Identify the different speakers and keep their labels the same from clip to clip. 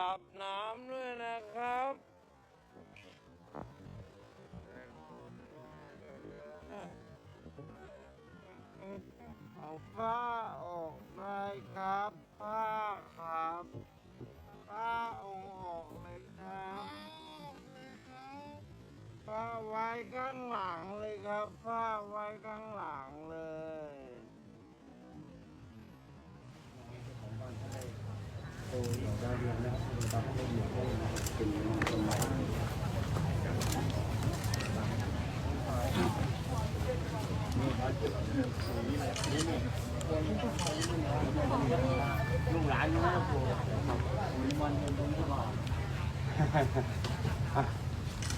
Speaker 1: ดับน้ำด้วยนะครับเอาผ้าออกได้ครับผ้าครับผ้าเอาออกเลยครับผ้าไว้ข้างหลังเลยครับผ้าไว้ข้างหลังเลย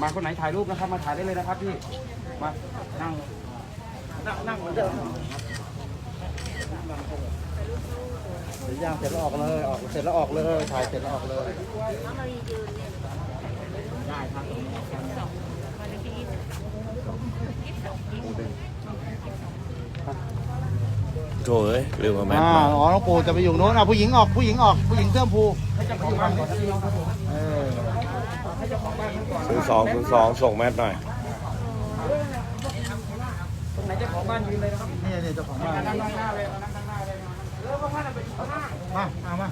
Speaker 2: มาคนไหนถ่ายรูปนะครับ มาถ่ายได้เลยนะครับพี่มานั่งนั่งนั่งเหมือนเดิม
Speaker 3: ย่างเสร็จแล้วออกเลยออกเสร็จแล้วออกเลยถ่ายเสร็จแล้วออกเลย
Speaker 1: โถเอ้ยลืมมาแม่
Speaker 3: อ่าอ๋อน้องปูจะไปอยู่นู้นอะผู้หญิงออกผู้หญิงออกผู้หญิงเสื้อผูเออ
Speaker 1: ศูนย์สองศูนย์สองส่งแมทหน่อย
Speaker 2: ตรงไหนเจ้าของบ้านยืนเลยนะครับ
Speaker 3: นี่นี่เจ้าของบ้าน
Speaker 2: นั่งข้างหน้าเลยนั่ง
Speaker 3: มาเอามา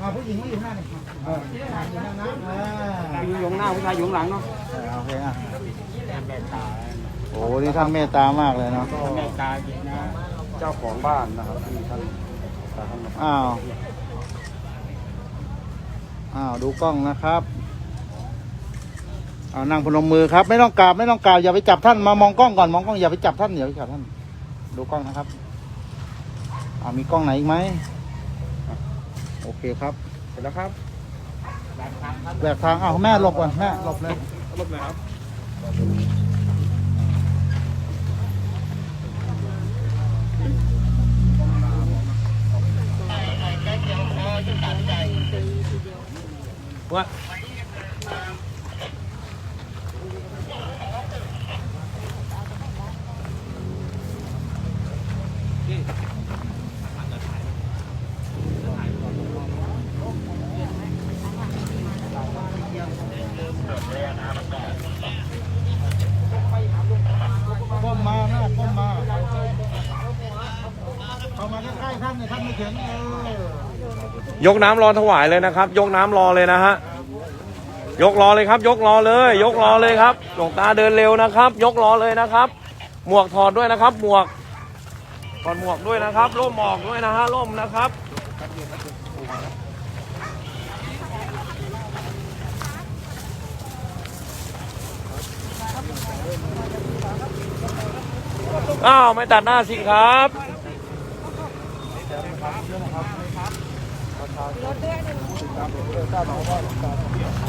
Speaker 3: มาผู้หญิงที่อยู่หน้านี่เอออยู่หน้านะเออ
Speaker 2: อยู่ยงหน้าผู้ชายอยู่ข้างหลังเนาะ
Speaker 3: เออโอเคอะ
Speaker 2: แม่ตา
Speaker 3: โอ้นี่ท่านเมตตามากเลยเนาะ
Speaker 2: แม่ตาจริงนะเจ้าของบ้านนะครับที่ท่านท่าน
Speaker 3: อ้าวอ้าวดูกล้องนะครับเอานั่งพนมมือครับ ไม่ต้องกราบไม่ต้องกราบอย่าไปจับท่านมามองกล้องก่อนมองกล้องอย่าไปจับท่านอย่าไปจับท่าน ดูกล้องนะครับเอามีกล้องไหนอีกไหมอะ โอเคครับ
Speaker 2: เสร็จแล้วครับ
Speaker 3: แบกทางเอาแม่หลบก่อนแม่หลบเลย
Speaker 2: รบเลยครับ
Speaker 1: ว่า
Speaker 3: ก้มมาแม่ก้มมาเข้ามา ใกล้ๆท่านเนี่ยท่านไม่ถึงเออย
Speaker 1: กน้ำรอถวายเลยนะครับ ยกน้ำรอเลยนะฮะ ยกรอเลยครับ ยกรอเลย ยกรอเลยครับหลวงตาเดินเร็วนะครับ ยกรอเลยนะครับ หมวกถอดด้วยนะครับ หมวกถอดหมวกด้วยนะครับร่มหมอกด้วยนะฮะร่มนะครับ อ้าวไม่ตัดหน้าสิครับ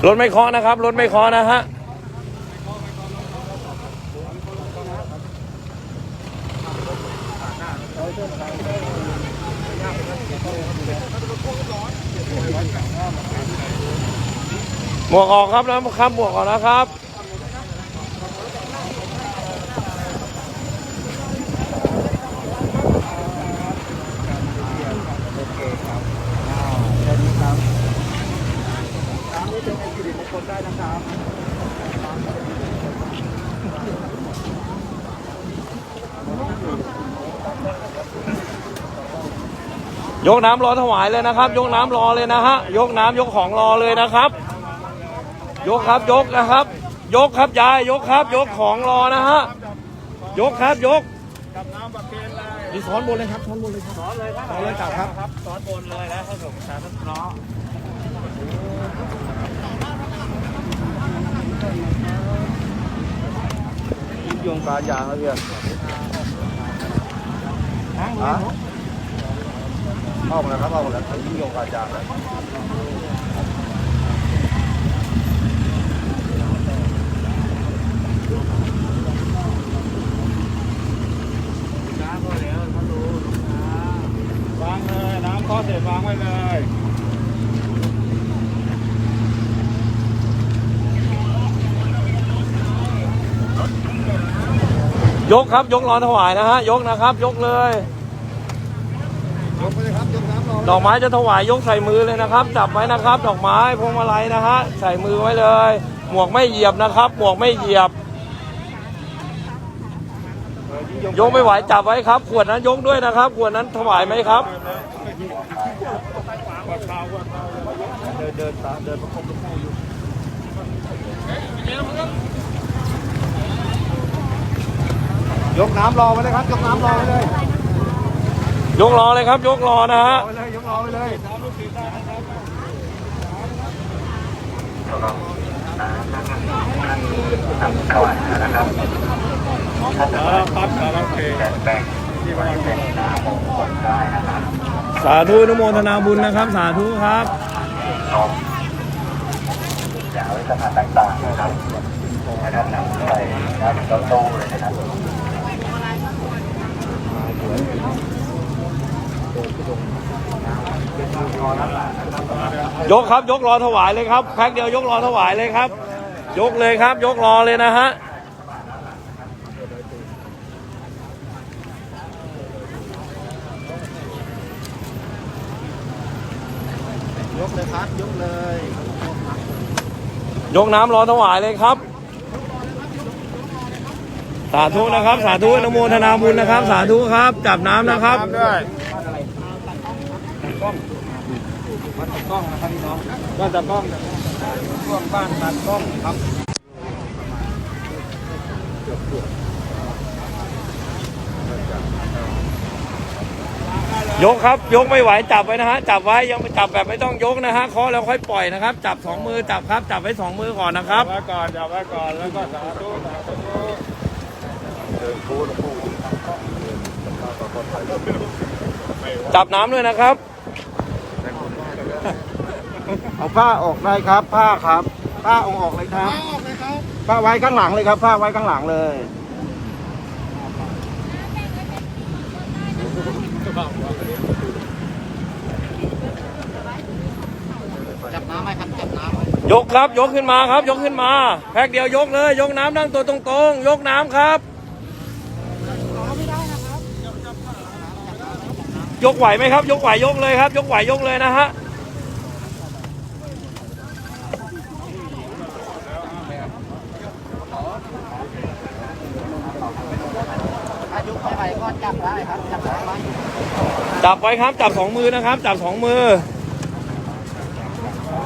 Speaker 1: รถไม่เคาะนะครับ รถไม่เคาะนะฮะหมวกออกครับนะครับหมวกออกนะครับ ยกน้ำรอถวายเลยนะครับ ยกน้ำรอเลยนะฮะยกน้ำยกของรอเลยนะครับ ยกครับยกนะครับ ยกครับยายยกครับ ยกของรอนะฮะยกครับยก
Speaker 2: กับน้ำประเคนเลย
Speaker 3: ดีสอนบนเลยครับสอนบนเลยครับ
Speaker 2: สอนเลยครับ
Speaker 3: สอนเลยกลับครับ
Speaker 2: ครับสอนบนเลยแล้วให้หลวงตาท่านเนาะ
Speaker 3: ยิบยงกายางแล้วเพื่อน
Speaker 2: ทั้ง
Speaker 3: ฮะ เข้ามาแล้วครับเข้ามาแล้วยิบยงกายางแล้ว
Speaker 2: น้ำก็แล้วท่านดูวางเลย น้ำข้อเสร็จวางไว้เลย
Speaker 1: ยกครับ ยกรอนถวายนะฮะ ยกนะครับ ยกเลย
Speaker 3: ยกไปเลยครับยกน้ำรอ
Speaker 1: ดอกไม้จะถวายยกใส่มือเลยนะครับ จับไว้นะครับ ดอกไม้พวงมาลัยนะฮะใส่มือไว้เลย หมวกไม่เหยียบนะครับ หมวกไม่เหยียบ ยกไม่ไหวจับไว้ครับ ขวดนั้นยกด้วยนะครับ ขวดนั้นถวายไหมครับ
Speaker 2: เดินเดินตาเดินประกบประคู่อยู่
Speaker 3: ยกน้ำรอไว้เลยครับ ยกน้ำรอไว้เลย
Speaker 1: ยกรอเลยครับ ยกรอนะฮะ
Speaker 3: อไว้เลยยกรอไว้เลย
Speaker 2: ครับครับโอเคที่มาเป็น
Speaker 1: สาธุอนุโมทนาบุญนะครับ สาธุครับ
Speaker 4: จากวิสถานต่างๆนะครับนะครับนำไปนะครับรถตู้เลยนะครับ
Speaker 1: ยกครับยกรอถวายเลยครับแพ็คเดียวยกรอถวายเลยครับ ยกเลยครับ ยกรอเลยนะฮะ
Speaker 3: ยกเลยครับยกเลย
Speaker 1: ยกน้ำรอถวายเลยครับ สาธุนะครับ สาธุอนุโมทนาบุญนะครับ สาธุครับ จับน้ำนะครับ
Speaker 2: ด้วยกล้องวัดตะ กล้องนะครับพี่น้องวัดตะกล้องช่วงบ้านตัดกล้องครับ
Speaker 1: ยกครับยกไม่ไหวจับไว้นะฮะจับไว้ยังไม่จับแบบไม่ต้องยกนะฮะเคาะแล้วค่อยปล่อยนะครับ จับสองมือจับครับจับไว้สองมือก่อนนะครับ
Speaker 2: ไว้ก่อนจับไว้ก่อนแล้วก็สาธุสาธุ
Speaker 1: จับน้ำด้วยนะครับ
Speaker 3: เอาผ้าออกได้ครับ ผ้าครับ ผ้าเอาออกเลยครับผ้าออกเลยครับผ้าไว้ข้างหลังเลยครับ ผ้าไว้ข้างหลังเลย
Speaker 1: ยกครับ ยกขึ้นมาครับ ยกขึ้นมา แพ็คเดียวยกเลย ยกน้ำนั่งตัวตรงๆ ยกน้ำครับ ยกไหวไหมครับ ยกไหวยกเลยครับ ยกไหวยกเลยนะฮะ จับไว้ครับ จับสองมือนะครับ จับสองมือ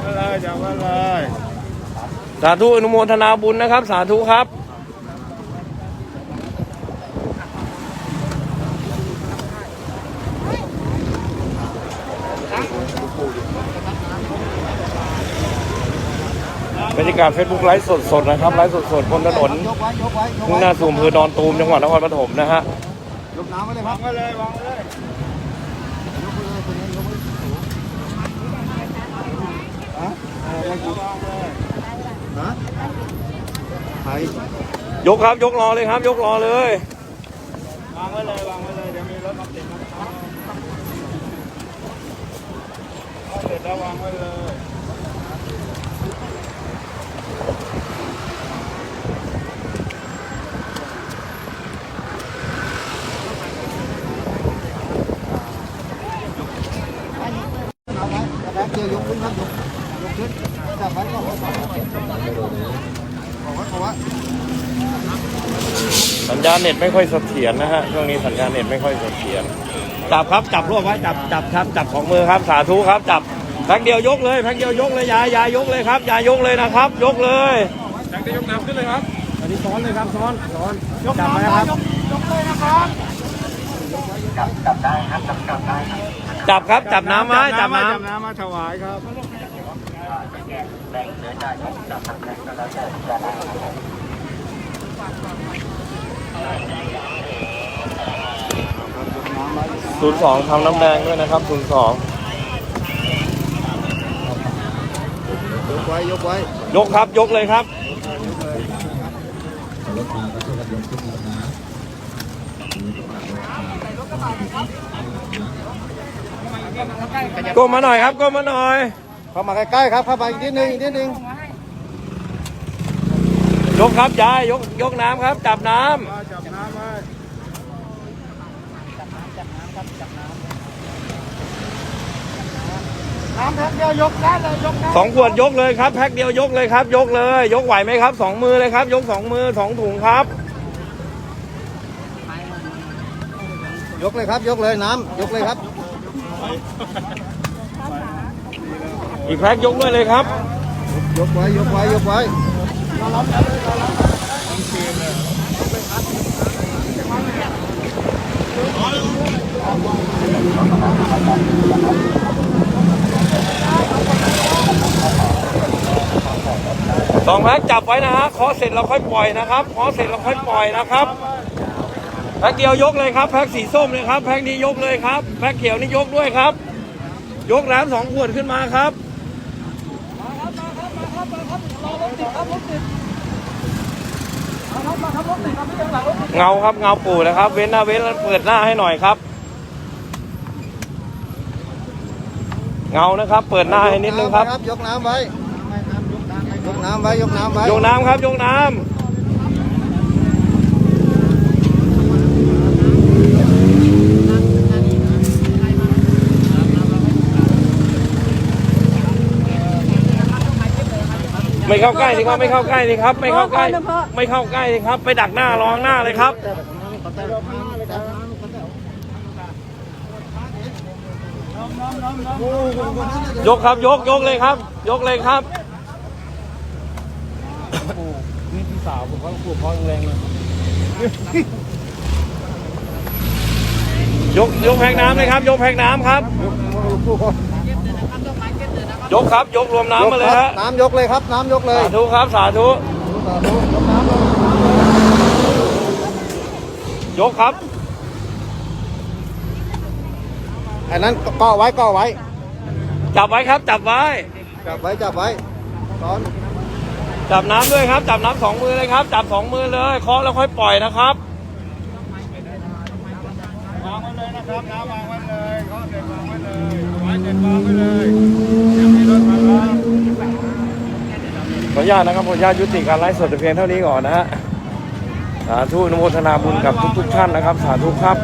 Speaker 2: ไว้เลยจับไว้เลย
Speaker 1: สาธุอนุโมทนาบุญนะครับ สาธุครับบรรยากาศเฟซบุ๊กไลฟ์สดๆนะครับไลฟ์สดๆบนถนน
Speaker 3: ยกไว้ยกไว้ยก
Speaker 1: มุ่งห
Speaker 3: ไว้
Speaker 1: น้าสู่อำเภอดอนตูมจังหวัดนครปฐมนะฮะ
Speaker 3: ยกน้ำไว้เลยครั
Speaker 2: วา
Speaker 3: บ
Speaker 2: งไว้เลยวางไว้เลย
Speaker 3: ยกไว้เลยตัวนี้ยกไว้สูงฮะเออได้กี่
Speaker 2: วางเลย
Speaker 3: ฮะไทย
Speaker 1: ยกครับยกรอเลยครับ ยกรอเลย
Speaker 2: วางไว้เลยวางไว้เลยเดี๋ยวมีรถมาติดนะครับเสร็จแล้ววางไว้เลย
Speaker 3: เอาไว้เอาแป๊บเดียวยกขึ้นครับยกยกขึ้นจับไว้ก่อนเอาไว้เอาไว้เอาไว้
Speaker 1: สัญญาณเน็ตไม่ค่อยเสถียรนะฮะช่วงนี้สัญญาณเน็ตไม่ค่อยเสถียรจับครับจับรวบไว้จับจับครับจับของมือครับสาธุครับจับแพ็คเดียวยกเลยแพ็คเดียวยกเลยยายยายยกเลยครับยายยกเลยนะครับ ยกเลย
Speaker 2: จากได้ยกน้ำขึ้นเลยครับ
Speaker 1: อันนี้ซ้อนเลยครับซ้อนซ้อนจับไว้ครับ
Speaker 4: จับจับได้ครับจับจับได้ครับ
Speaker 1: จับครับจับน้ำไว้จับน้
Speaker 2: จับน้ำมาถวายครับ
Speaker 4: แบ่งเนื้อได้ครับจับทำแบ่งก็แล้วแต่จะได้ครับำ
Speaker 1: ศูนย์สองทำน้ำแดงด้วยนะครับศูนย์สอง
Speaker 3: ยกไว้ยกไว้
Speaker 1: ยกครับยกเลยครับก้มมาหน่อยครับก้มมาหน่อย
Speaker 3: เข้ามาใกล้ๆครับเข้ามาอีกนิดนึงอีกนิดนึง
Speaker 1: ยกครับยายยกยกน้ำครับจับน้ำ
Speaker 2: มาจับน้ำไว้
Speaker 4: น้ำแพ็คเดียวยกได้เลยยกได้
Speaker 1: สองขวดยกเลยครับแพ็คเดียวยกเลยครับ ยกเลย ยกไหวไหมครับสองมือเลยครับ ยกสองมือสองถุงครับ
Speaker 4: ยกเลยครับ ยกเลยน้ำยกเลยครับ
Speaker 1: อีกแพ็คยกด้วยเลยครับ
Speaker 4: ยกไว้ยกไว้ยกไว้
Speaker 1: สอ งแพ็คจับไว้นะฮะเคาะเสร็จเราค่อยปล่อยนะครับเคาะเสร็จเราค่อยปล่อยนะครับแพ็คเดียวยกเลยครับแพ็คสีส้มเลยครับแพ็คนี้ยกเลยครับแพ็คเขียวนี่ยกด้วยครับ ยกน้ำสองขวดขึ้นมาครับเงาครับเงาปู่นะครับ เว้นหน้าเว้นแล้วเปิดหน้าให้หน่อยครับ เงานะครับ เปิดหน้าให้นิดนึงครับ
Speaker 4: ยกน้ำไว้ ยกน้ำไว้ยกน้ำไว้
Speaker 1: ยกน้ำครับยกน้ำไม่เข้าใกล้สิครับไม่เข้าใกล้สิครับ ไม่เข้าใกล้ ไม่เข้าใกล้สิครับ ไปดักหน้ารองหน้าเลยครับยกครับยกยกเลยครับ ยกเลยครับ
Speaker 5: นี่พี่ สาวผมเขาปลูกเพราะแรงเลย
Speaker 1: ยกยกแพ็กน้ำเลยครับ ยกแพ็กน้ำครับ ยกครับยกรวมน้ำมาเลยฮะ
Speaker 4: น้ำยกเลยครับ น้ำยกเลย
Speaker 1: สาธุครับสาธุ
Speaker 4: สาธุยกน้ำเลย
Speaker 1: ยกครับ
Speaker 4: อันนั้นก่อไว้ก่อไว้
Speaker 1: จับไว้ครับ จับไว้
Speaker 4: จับไว้จับไว้ตอน
Speaker 1: จับน้ำด้วยครับ จับน้ำสองมือเลยครับ จับสองมือเลยเคาะแล้วค่อยปล่อยนะครับ
Speaker 5: วางไว้เลยนะครับน้ำวางไว้เลยข้อเสร็จวางไว้เลยไว้เสร็จวางไว้เลยยังมีรถมารับ
Speaker 1: ขออนุญาตนะครับขออนุญาตยุติการไลฟ์สดแต่เพียงเท่านี้ก่อนนะฮะสาธุอนุโมทนาบุญกับทุกๆท่านนะครับ สาธุครับ